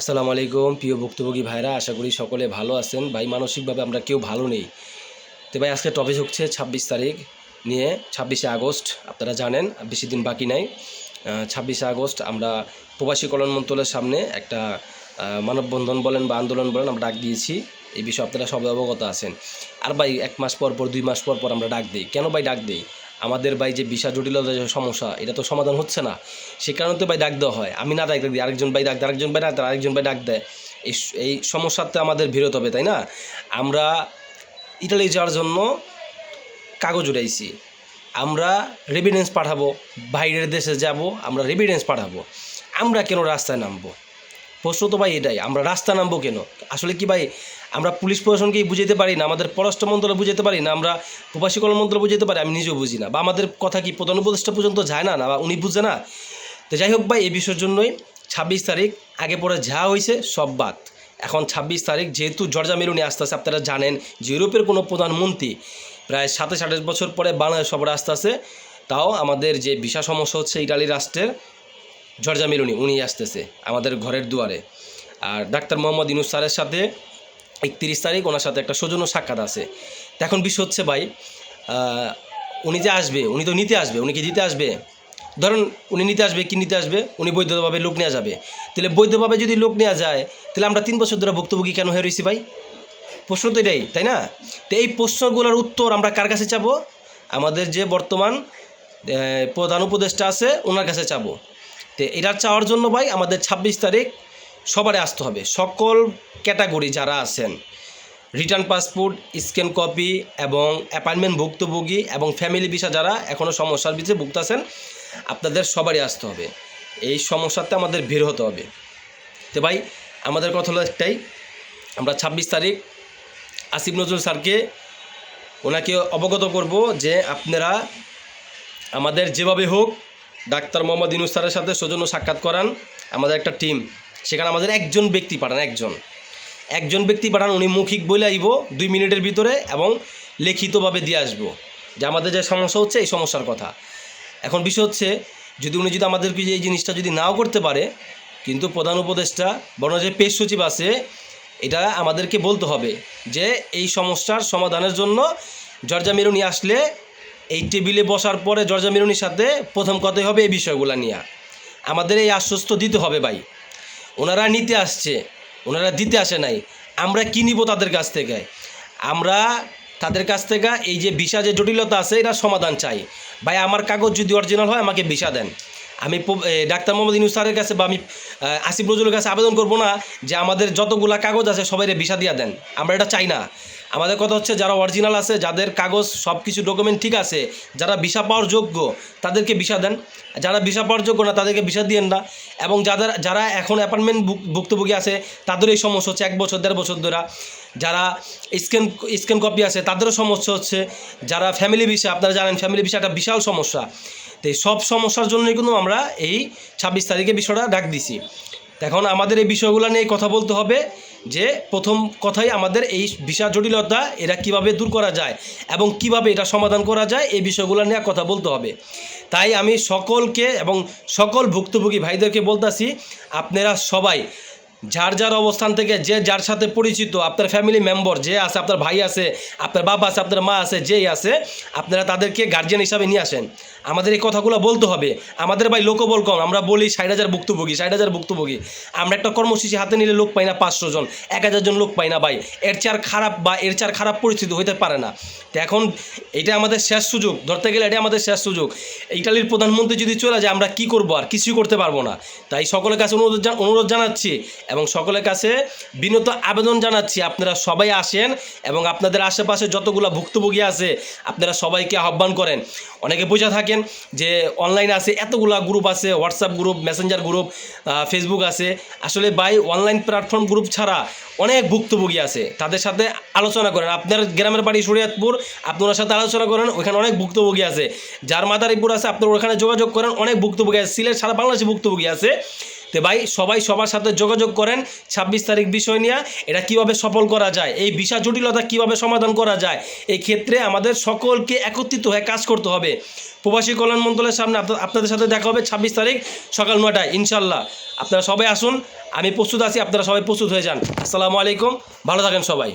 আসসালামু আলাইকুম, প্রিয় ভুক্তভোগী ভাইরা, আশা করি সকলে ভালো আছেন। ভাই, মানসিকভাবে আমরা কেউ ভালো নেই। তো ভাই, আজকে টপিক হচ্ছে ছাব্বিশ তারিখ নিয়ে, ছাব্বিশে আগস্ট, আপনারা জানেন, বেশি দিন বাকি নাই। ছাব্বিশে আগস্ট আমরা প্রবাসী কল্যাণ মন্ত্রণালয়ের সামনে একটা মানববন্ধন বলেন বা আন্দোলন বলেন আমরা ডাক দিয়েছি। এই বিষয়ে আপনারা সবাই অবগত আছেন। আর ভাই, এক মাস পর পর, দুই মাস পর পর আমরা ডাক দিই। কেন ভাই ডাক দিই? আমাদের ভাই যে বিষা জটিলতা যে সমস্যা, এটা তো সমাধান হচ্ছে না। সে কারণে তো ভাই ডাক দেওয়া হয়। আমি না ডাক দিই আরেকজন ভাই ডাক দেয়, আরেকজন ভাই ডাক দেয়, আরেকজন ভাই ডাক দেয়। এই এই সমস্যাতে আমাদের বিরত হবে, তাই না? আমরা ইটালি যাওয়ার জন্য কাগজ উঠাইছি। আমরা রেভিডেন্স পাঠাবো, বাইরের দেশে যাব, আমরা রেভিডেন্স পাঠাবো। আমরা কেন রাস্তায় নামবো? প্রশ্ন তো ভাই এটাই, আমরা রাস্তা নামবো কেন? আসলে কি ভাই, আমরা পুলিশ প্রশাসনকেই বুঝাতে পারি না, আমাদের পররাষ্ট্র মন্ত্রণালয় বুঝাতে পারি না, আমরা প্রবাসী কল্যাণ মন্ত্রণালয় বুঝাতে পারি, আমি নিজেও বুঝি না, বা আমাদের কথা কি প্রধান উপদেষ্টা পর্যন্ত যায় না না, বা উনি বুঝে না? তো যাই হোক ভাই, এই বিষয়ের জন্যই ছাব্বিশ তারিখ, আগে পরে যা হয়েছে সব বাদ। এখন ছাব্বিশ তারিখ, যেহেতু জর্জা মেলুনি আসতে আসতে, আপনারা জানেন যে ইউরোপের কোনো প্রধানমন্ত্রী প্রায় সাতাশ আঠাশ বছর পরে বাংলাদেশ সফরে আসতে আসে তাও আমাদের যে ভিসা সমস্যা হচ্ছে ইটালি রাষ্ট্রের জর্জা মেলুনি, উনি আসতেছে আমাদের ঘরের দুয়ারে। আর ডাক্তার মোহাম্মদ ইনুস স্যারের সাথে একত্রিশ তারিখ ওনার সাথে একটা সৌজন্য সাক্ষাৎ আছে। এখন বিষয় হচ্ছে ভাই উনি যে আসবে, উনি তো নিতে আসবে, উনি কি দিতে আসবে? ধরুন উনি নিতে আসবে, কি নিতে আসবে? উনি বৈধভাবে লোক নেওয়া যাবে। তাহলে বৈধভাবে যদি লোক নেওয়া যায়, তাহলে আমরা তিন বছর ধরে ভুক্তভোগী কেন হয়ে রয়েছি ভাই? প্রশ্ন তো এটাই, তাই না? তো এই প্রশ্নগুলোর উত্তর আমরা কার কাছে চাবো? আমাদের যে বর্তমান প্রধান উপদেষ্টা আছে, ওনার কাছে চাবো। তো, এটা চাওয়ার জন্য ভাই আমাদের ছাব্বিশ তারিখ সবারই আসতে হবে। সকল ক্যাটাগরি যারা আছেন, রিটার্ন পাসপোর্ট, স্ক্যান কপি এবং অ্যাপয়েন্টমেন্ট ভুক্তভোগী এবং ফ্যামিলি ভিসা যারা এখনও সমস্যার ভিতরে ভুগতেছেন, আপনাদের সবারই আসতে হবে। এই সমস্যাতে আমাদের ভিড় হতে হবে। তো ভাই, আমাদের কথা হলো একটাই, আমরা ছাব্বিশ তারিখ আসিফ নজরুল স্যারকে ওনাকে অবগত করব যে আপনারা আমাদের যেভাবে হোক ডাক্তার মোহাম্মদ ইনুস স্যারের সাথে সৌজন্য সাক্ষাৎ করান আমাদের একটা টিম। সেখানে আমাদের একজন ব্যক্তি পাঠান, একজন। একজন ব্যক্তি পাঠান, উনি মৌখিক বলে আইব, দুই মিনিটের ভিতরে এবং লিখিতভাবে দিয়ে আসব। যে আমাদের যে সমস্যা হচ্ছে, এই সমস্যার কথা। এখন বিষয় হচ্ছে, যদি উনি যদি আমাদেরকে এই জিনিসটা যদি নাও করতে পারে, কিন্তু প্রধান উপদেষ্টা বরং যে পেশ সচিব আছে, এটা আমাদেরকে বলতে হবে যে এই সমস্যার সমাধানের জন্য জর্জা মেরুনি আসলে এই টেবিলে বসার পরে জর্জা মেরুনির সাথে প্রথম কথাই হবে এই বিষয়গুলো নিয়ে। আমাদের এই আশ্বস্ত দিতে হবে ভাই। ওনারা নিতে আসছে, ওনারা দিতে আসে নাই। আমরা কি নিব তাদের কাছ থেকে? আমরা তাদের কাছ থেকে এই যে ভিসা যে জটিলতা আছে এটা সমাধান চাই। ভাই, আমার কাগজ যদি অরিজিনাল হয়, আমাকে ভিসা দেন। আমি ডাক্তার মোহাম্মদ ইনুস স্যারের কাছে বা আমি আসিফ নজরুলের কাছে আবেদন করব না যে আমাদের যতগুলা কাগজ আছে, সবাইরে ভিসা দিয়ে দেন। আমরা এটা চাই না। আমাদের কথা হচ্ছে যারা অরিজিনাল আছে, যাদের কাগজ সব কিছু ডকুমেন্ট ঠিক আছে, যারা ভিসা পাওয়ার যোগ্য, তাদেরকে ভিসা দেন। যারা ভিসা পাওয়ার যোগ্য না, তাদেরকে ভিসা দিয়েন না। এবং যাদের, যারা এখন অ্যাপার্টমেন্ট ভুক্তভোগী আছে, তাদের এই সমস্যা হচ্ছে এক বছর, দেড় বছর ধরে। যারা স্ক্যান স্ক্যান কপি আছে, তাদেরও সমস্যা হচ্ছে। যারা ফ্যামিলি ভিসা আপনারা জানেন ফ্যামিলি ভিসা একটা বিশাল সমস্যা। তো সব সমস্যার জন্যই কিন্তু আমরা এই ছাব্বিশ তারিখে বিষয়টা ডাক দিছি। এখন আমাদের এই বিষয়গুলো নিয়ে কথা বলতে হবে যে প্রথম কথাই আমাদের এই ভিসা জটিলতা, এরা কীভাবে দূর করা যায় এবং কীভাবে এটা সমাধান করা যায়, এই বিষয়গুলো নিয়ে কথা বলতে হবে। তাই আমি সকলকে এবং সকল ভুক্তভোগী ভাইদেরকে বলতাছি, আপনারা সবাই যার যার অবস্থান থেকে যে যার সাথে পরিচিত, আপনার ফ্যামিলি মেম্বার যে আছে, আপনার ভাই আছে, আপনার বাবা আছে, আপনার মা আছে, যেই আছে, আপনারা তাদেরকে গার্জিয়ান হিসাবে নিয়ে আসেন। আমাদের এই কথাগুলো বলতে হবে। আমাদের ভাই লোকবল কম, আমরা বলি ষাট হাজার ভুক্তভোগী, ষাট হাজার ভুক্তভোগী। আমরা একটা কর্মসূচি হাতে নিলে লোক পাই না পাঁচশো জন, এক হাজার জন লোক পাই না ভাই। এর চার খারাপ বা এর চার খারাপ পরিস্থিতি হইতে পারে না। তো এখন এটা আমাদের শেষ সুযোগ, ধরতে গেলে এটা আমাদের শেষ সুযোগ। ইটালির প্রধানমন্ত্রী যদি চলে যায়, আমরা কি করব আর কিছুই করতে পারব না। তাই সকলের কাছে অনুরোধ অনুরোধ জানাচ্ছি এবং সকলের কাছে বিনত আবেদন জানাচ্ছি, আপনারা সবাই আসেন এবং আপনাদের আশেপাশে যতগুলো ভুক্তভোগী আছে, আপনারা সবাইকে আহ্বান করেন। অনেকে বোঝা থাকেন যে অনলাইন আছে, এতগুলা গ্রুপ আছে WhatsApp group messenger group Facebook আছে। আসলে বাই অনলাইন প্ল্যাটফর্ম গ্রুপ ছাড়া অনেক ভুক্তভোগী আছে। তাদের সাথে আলোচনা করেন। আপনার গ্রামের বাড়ি শরীয়তপুর, আপনার সাথে আলোচনা করেন, ওইখানে অনেক ভুক্তভোগী আছে। যার মাদারীপুর আছে, আপনার ওখানে যোগাযোগ করেন, অনেক ভুক্তভোগী আছে। সিলেট সারা বাংলাদেশে ভুক্তভোগী আছে। তো ভাই, সবাই সবার সাথে যোগাযোগ করেন ছাব্বিশ তারিখ বিষয় নিয়ে। এটা কীভাবে সফল করা যায়? এই ভিসা জটিলতা কীভাবে সমাধান করা যায়? এই ক্ষেত্রে আমাদের সকলকে একত্রিত হয়ে কাজ করতে হবে। প্রবাসী কল্যাণ মন্ত্রণালয়ের সামনে আপনা- আপনাদের সাথে দেখা হবে ছাব্বিশ তারিখ সকাল নয়টায় ইনশাল্লাহ আপনারা সবাই আসুন, আমি প্রস্তুত আছি, আপনারা সবাই প্রস্তুত হয়ে যান। আসসালামু আলাইকুম, ভালো থাকেন সবাই।